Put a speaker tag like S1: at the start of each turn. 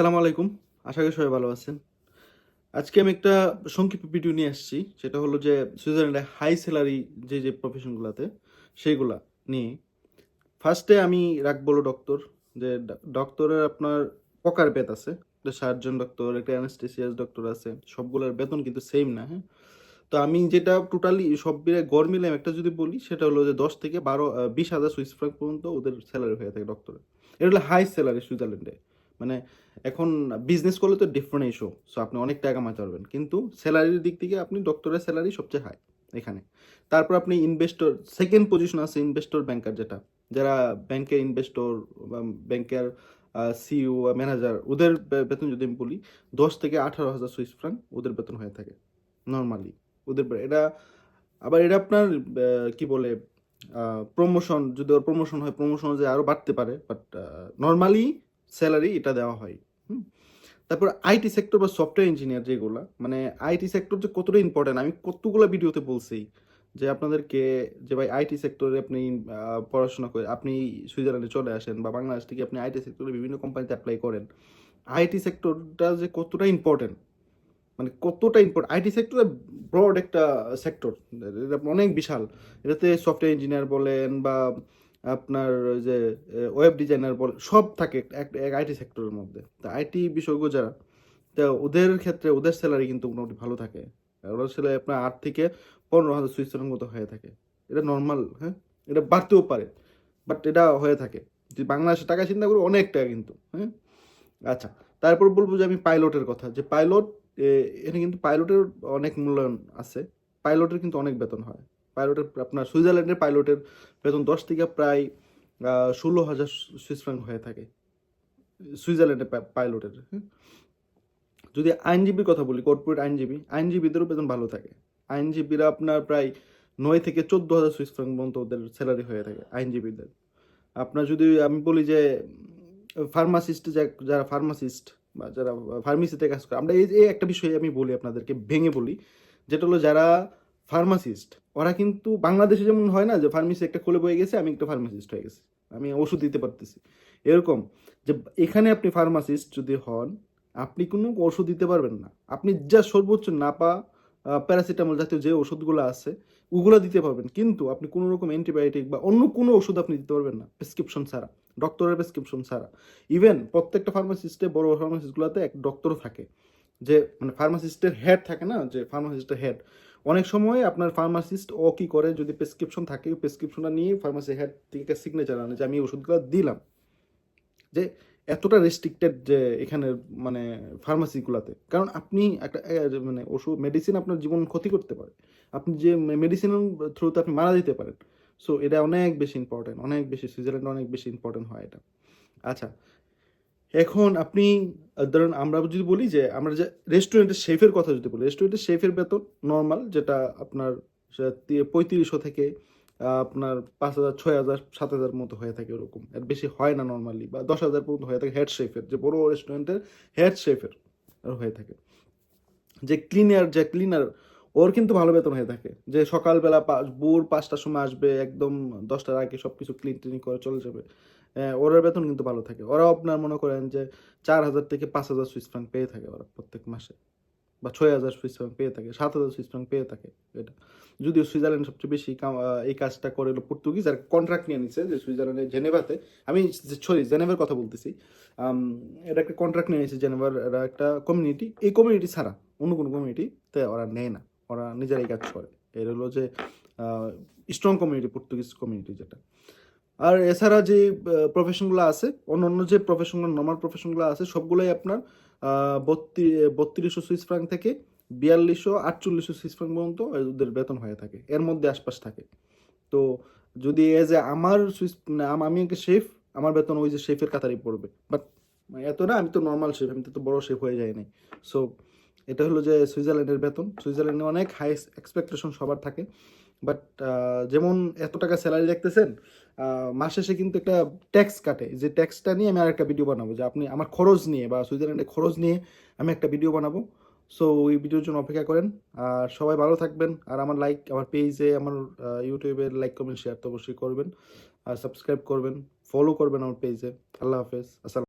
S1: সালাম আলাইকুম। আশা করি সবাই ভালো আছেন। আজকে আমি একটা সংক্ষিপ্ত ভিডিও নিয়ে আসছি, সেটা হলো যে সুইজারল্যান্ডে হাই স্যালারি যে যে প্রফেশনগুলোতে সেইগুলা নিয়ে। ফার্স্টে আমি রাখব ডক্টর যে ডক্টরের আপনার প্রকার বেত আছে সার্জন ডক্টর একটা অ্যানাস্টেসিয়াস ডক্টর আছে, সবগুলোর বেতন কিন্তু সেম না হ্যাঁ? তো আমি যেটা টোটালি সব মিলে গড় মিলে একটা যদি বলি, সেটা হলো যে দশ থেকে বারো বিশ হাজার সুইস ফ্রাঙ্ক পর্যন্ত ওদের স্যালারি হয়ে থাকে ডক্টরের এটা হলো হাই স্যালারি সুইজারল্যান্ডে। মানে এখন বিজনেস করলে তো ডিফারেন্ট ইস্যু সো আপনি অনেক টাকা কামাতে পারবেন। কিন্তু স্যালারির দিক থেকে আপনি ডক্টরের স্যালারি সবচেয়ে হাই এখানে। তারপর আপনি ইনভেস্টর সেকেন্ড পজিশন আছে ইনভেস্টর ব্যাংকার যেটা। যারা ব্যাংকের ইনভেস্টর বা ব্যাংকের সিইও ম্যানেজার ওদের বেতন যদি আমি বলি, দশ থেকে আঠারো হাজার সুইস ফ্রাঙ্ক ওদের বেতন হয়ে থাকে নর্মালি ওদের এটা, আবার এটা আপনার কি বলে প্রমোশন যদি ওর প্রমোশন হয় প্রমোশন যে আরও বাড়তে পারে বাট নর্মালি স্যালারি এটা দেওয়া হয়। তারপর আইটি সেক্টর বা সফটওয়্যার ইঞ্জিনিয়ার যেগুলা মানে আইটি সেক্টর যে কতটা ইম্পর্টেন্ট আমি কতগুলো ভিডিওতে বলছি যে আপনাদেরকে যে ভাই আইটি সেক্টরে আপনি পড়াশোনা করে, আপনি সুইজারল্যান্ডে চলে আসেন বা বাংলাদেশ থেকে আপনি আইটি সেক্টরে বিভিন্ন কোম্পানিতে অ্যাপ্লাই করেন, আইটি সেক্টরটা যে কতটা ইম্পর্টেন্ট মানে কতটা ইম্পর্টেন্ট আইটি সেক্টরে ব্রড একটা সেক্টর এটা অনেক বিশাল। এটাতে সফটওয়্যার ইঞ্জিনিয়ার বলেন বা আপনার ওই যে ওয়েব ডিজাইনার বল, সব থাকে এক আইটি সেক্টরের মধ্যে। তা আইটি বিশেষজ্ঞ যারা, তা ওদের ক্ষেত্রে, ওদের স্যালারি কিন্তু মোটামুটি ভালো থাকে। ওদের স্যালারি আপনার আট থেকে পনেরো হাজার সুইসের মতো হয়ে থাকে। এটা নর্মাল হ্যাঁ? এটা বাড়তেও পারে বাট এটা হয়ে থাকে। যদি বাংলাদেশের টাকা চিন্তা করি, অনেক টাকা কিন্তু হ্যাঁ? আচ্ছা তারপর বলব যে আমি পাইলটের কথা। যে পাইলট এখানে কিন্তু পাইলটের অনেক মূল্যায়ন আছে। পাইলটের কিন্তু অনেক বেতন হয়। পাইলটের, আপনার সুইজারল্যান্ডের পাইলটের বেতন দশ থেকে প্রায় ষোলো হাজার সুইস ফ্রাঙ্ক হয়ে থাকে। সুইজারল্যান্ডের পাইলটের হ্যাঁ যদি আইনজীবীর কথা বলি, কর্পোরেট আইনজীবী, আইনজীবীদেরও বেতন ভালো থাকে। আইনজীবীরা আপনার প্রায় নয় থেকে চোদ্দ হাজার সুইস ফ্রাঙ্ক পর্যন্ত ওদের স্যালারি হয়ে থাকে আইনজীবীদের। আপনার যদি আমি বলি যে, ফার্মাসিস্ট যারা ফার্মাসিস্ট বা যারা ফার্মেসিতে কাজ করে, আমরা এই একটা বিষয়ে আমি বলি আপনাদেরকে, ভেঙে বলি, যেটা হলো যারা ফার্মাসিস্ট। ওরা কিন্তু বাংলাদেশে যেমন হয় না যে ফার্মেসি একটা খুলে বয়ে গেছে, আমি একটা ফার্মাসিস্ট হয়ে গেছি। আমি ওষুধ দিতে পারতেছি। এরকম যে এখানে আপনি ফার্মাসিস্ট যদি হন, আপনি কোনো ওষুধ দিতে পারবেন না। আপনি যা সর্বোচ্চ নাপা প্যারাসিটামল জাতীয় যে ওষুধগুলো আছে, ওগুলো দিতে পারবেন। কিন্তু আপনি কোনো রকম অ্যান্টিবায়োটিক বা অন্য কোনো ওষুধ আপনি দিতে পারবেন না, প্রেসক্রিপশন ছাড়া, ডক্টরের প্রেসক্রিপশন ছাড়া। ইভেন প্রত্যেকটা ফার্মাসিস্টে, বড় ফার্মাসিস্টগুলোতে এক ডক্টর থাকে। যে মানে ফার্মাসিস্টের হেড থাকে না, যে ফার্মাসিস্টের হেড অনেক সময় আপনার ফার্মাসিস্ট ও কি করে যদি প্রেসক্রিপশন থাকে প্রেসক্রিপশনটা নিয়ে ফার্মাসি হেড থেকে সিগনেচার আনে যে আমি ওষুধগুলো দিলাম। যে এতটা রেস্ট্রিক্টেড যে এখানে মানে ফার্মাসিগুলোতে কারণ আপনি একটা মানে ওষুধ মেডিসিন আপনার জীবন ক্ষতি করতে পারে। আপনি যে মেডিসিনের থ্রুতে আপনি মারা দিতে পারেন। সো এটা অনেক বেশি ইম্পর্টেন্ট অনেক বেশি সুইজারল্যান্ডে অনেক বেশি ইম্পর্টেন্ট হয় এটা। আচ্ছা এখন আপনি ধরেন আমরা যদি বলি যে, আমরা যে রেস্টুরেন্টের শেফের কথা যদি বলি রেস্টুরেন্টের শেফের বেতন নর্মাল যেটা আপনার পঁয়ত্রিশশো থেকে আপনার পাঁচ হাজার, ছয় হাজার, সাত হাজার মতো হয়ে থাকে ওরকম। এর বেশি হয় না নর্মালি বা দশ হাজার পর্যন্ত হয়ে থাকে হেড শেফের যে বড় রেস্টুরেন্টের হেড শেফের হয়ে থাকে। যে ক্লিনার যে ক্লিনার ওর কিন্তু ভালো বেতন হয়ে থাকে। যে সকালবেলা পা- ভোর পাঁচটার সময় আসবে, একদম দশটার আগে সব কিছু ক্লিন টিন করে চলে যাবে। হ্যাঁ, ওর বেতন কিন্তু ভালো থাকে। ওরাও আপনার মনে করেন যে চার হাজার থেকে পাঁচ হাজার সুইস ফ্রাঙ্ক পেয়ে থাকে ওরা প্রত্যেক মাসে। বা ছয় হাজার সুইস ফ্রাঙ্ক পেয়ে থাকে সাত হাজার সুইস ফ্রাঙ্ক পেয়ে থাকে এটা। যদিও সুইজারল্যান্ড সবচেয়ে বেশি এই কাজটা করে পর্তুগিজ আর কন্ট্রাক্ট নিয়ে নিচ্ছে যে সুইজারল্যান্ডের জেনেভাতে। আমি সরি জেনেভার কথা বলতেছি। এটা একটা কন্ট্রাক্ট নিয়ে নিয়েছে জেনেভার এরা একটা কমিউনিটি এই কমিউনিটি ছাড়া অন্য কোনো কমিউনিটিতে ওরা নেয় না। ওরা নিজেরাই কাজ করে। এর হলো যে স্ট্রং কমিউনিটি পর্তুগিজ কমিউনিটি যেটা। আর এছাড়া যে প্রফেশনগুলো আছে অন্য অন্য যে প্রফেশনগুলো নর্মাল প্রফেশনগুলো আছে, সবগুলোই আপনার বত্রি বত্রিশশো সুইস ফ্রাঙ্ক থেকে বিয়াল্লিশশো আটচল্লিশশো সুইস ফ্রাঙ্ক পর্যন্ত ওদের বেতন হয়ে থাকে। এর মধ্যে আশপাশ থাকে। তো যদি এ আমার সুইস মানে আম- একটা শেফ আমার বেতন ওই যে শেফের কাতারই পড়বে। বাট এত না, আমি তো নর্মাল শেফ আমি তো বড় শেফ হয়ে যাই নাই। সো এটা হলো যে সুইজারল্যান্ডের বেতন। সুইজারল্যান্ডে অনেক হাই এক্সপেকটেশন সবার থাকে। বাট যেমন এত টাকা স্যালারি দেখতেছেন মাস শেষে কিন্তু একটা ট্যাক্স কাটে। যে ট্যাক্সটা নিয়ে আমি আর একটা ভিডিও বানাবো। যে আপনি আমার খরচ নিয়ে বা সুইজারল্যান্ডে খরচ নিয়ে আমি একটা ভিডিও বানাবো। সো ওই ভিডিওর জন্য অপেক্ষা করেন। আর সবাই ভালো থাকবেন। আর আমার লাইক আমার পেজে আমার ইউটিউবে লাইক কমেন্ট শেয়ার তো অবশ্যই করবেন। আর সাবস্ক্রাইব করবেন। ফলো করবেন আমার পেজে আল্লাহ হাফেজ। আসসালাম